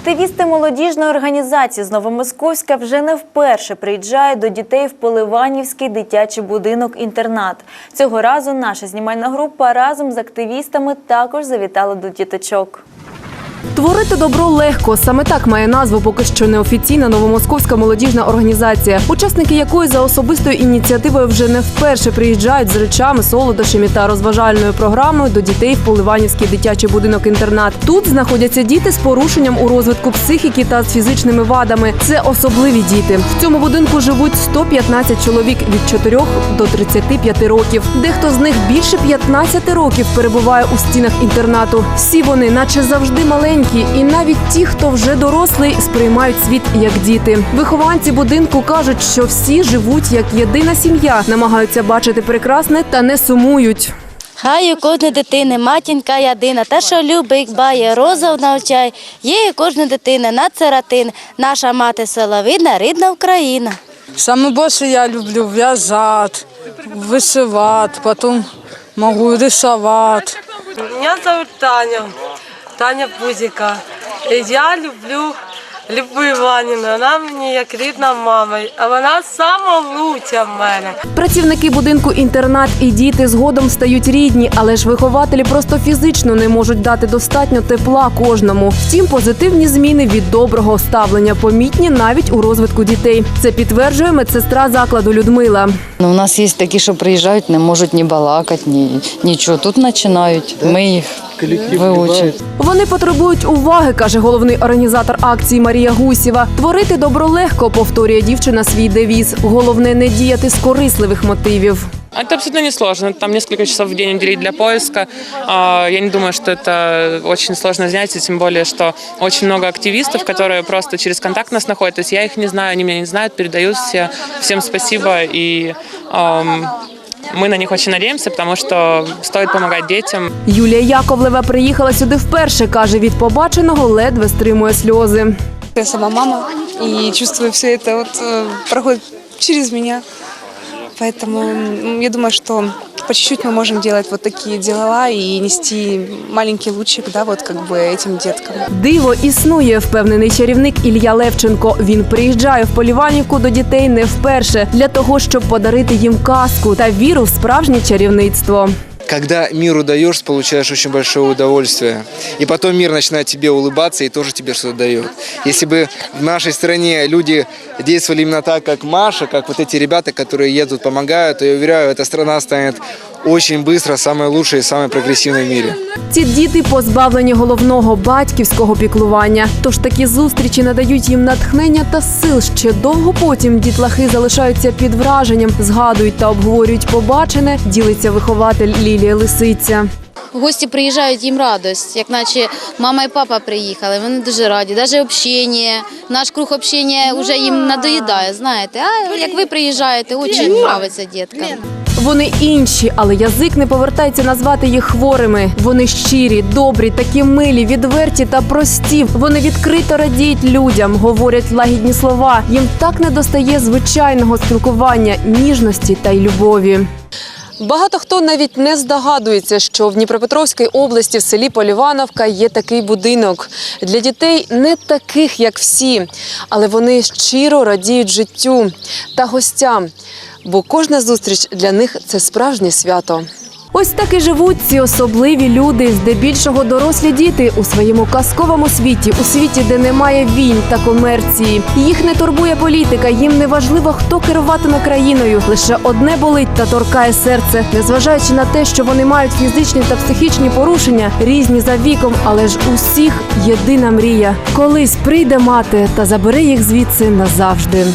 Активісти молодіжної організації з Новомосковська вже не вперше приїжджають до дітей в Поливанівський дитячий будинок-інтернат. Цього разу наша знімальна група разом з активістами також завітала до діточок. Творити добро легко. Саме так має назву поки що неофіційна новомосковська молодіжна організація, учасники якої за особистою ініціативою вже не вперше приїжджають з речами, солодощами та розважальною програмою до дітей в Поливанівський дитячий будинок-інтернат. Тут знаходяться діти з порушенням у розвитку психіки та з фізичними вадами. Це особливі діти. В цьому будинку живуть 115 чоловік від 4 до 35 років. Дехто з них більше 15 років перебуває у стінах інтернату. Всі вони, наче завжди, маленькі, і навіть ті, хто вже дорослий, сприймають світ як діти. Вихованці будинку кажуть, що всі живуть як єдина сім'я, намагаються бачити прекрасне та не сумують. Хай у кожної дитини матінка єдина, те, що любить, бає, роза навчай. Є у кожної дитини на царатин, наша мати соловина, рідна Україна. Саме більше я люблю в'язати, вишивати, потім можу рисувати. Меня зовут Таня, Таня Пузіка. Я люблю Любу Іванівну, вона мені як рідна мама, а вона сама лучша в мене. Працівники будинку інтернат і діти згодом стають рідні, але ж вихователі просто фізично не можуть дати достатньо тепла кожному. Втім, позитивні зміни від доброго ставлення помітні навіть у розвитку дітей. Це підтверджує медсестра закладу Людмила. Ну, у нас є такі, що приїжджають, не можуть ні балакати, ні нічого. Тут починають. Ми їх вивчимо. Вони потребують уваги, каже головний організатор акції Марія Гусєва. Творити добро легко, повторює дівчина свій девіз. Головне не діяти з корисливих мотивів. Это абсолютно несложно. Там несколько часов в день уделить для поиска. А, Я не думаю, что это очень сложно занятие, тем более, что очень много активистов, которые просто через контакт нас находят. То есть я их не знаю, они меня не знают, передаю все, всем спасибо. И ам, мы на них очень надеемся, потому что стоит помогать детям. Юлія Яковлева приїхала сюди вперше. каже, від побаченого ледве стримує сльози. Я сама мама и чувствую все это вот э, проходит через меня. Поэтому м, я думаю, что по чуть-чуть мы можем делать вот такие дела и нести маленький лучик, да, вот как бы этим деткам. Диво існує, впевнений чарівник Ілля Левченко. Він приїжджає в Поліванівку до дітей не вперше для того, щоб подарити їм казку та віру в справжнє чарівництво. Когда миру даешь, получаешь очень большое удовольствие. И потом мир начинает тебе улыбаться и тоже тебе что-то дает. Если бы в нашей стране люди действовали именно так, как Маша, как вот эти ребята, которые едут, помогают, то я уверяю, эта страна станет очень быстро самой лучшей и самой прогрессивной в мире. Ці діти позбавлені головного батьківського піклування. Тож такі зустрічі надають їм натхнення та сил. Ще довго потім дітлахи залишаються під враженням, згадують та обговорюють побачене. Ділиться вихователь Лілія Лисиця. Гості приїжджають, їм радость, як наче мама і папа приїхали. Вони дуже раді. Навіть общення, наш круг общення вже їм надоїдає. Знаєте, а як ви приїжджаєте, дуже подобається діткам. Вони інші, але язик не повертається назвати їх хворими. Вони щирі, добрі, такі милі, відверті та прості. Вони відкрито радіють людям, говорять лагідні слова. Їм так не достає звичайного спілкування, ніжності та й любові. Багато хто навіть не здогадується, що в Дніпропетровській області в селі Полівановка є такий будинок для дітей, не таких, як всі, але вони щиро радіють життю та гостям, бо кожна зустріч для них це справжнє свято. Ось так і живуть ці особливі люди, здебільшого дорослі діти у своєму казковому світі, у світі, де немає війн та комерції. Їх не турбує політика, їм не важливо, хто керуватиме країною. Лише одне болить та торкає серце, незважаючи на те, що вони мають фізичні та психічні порушення, різні за віком, але ж усіх єдина мрія. Колись прийде мати та забере їх звідси назавжди.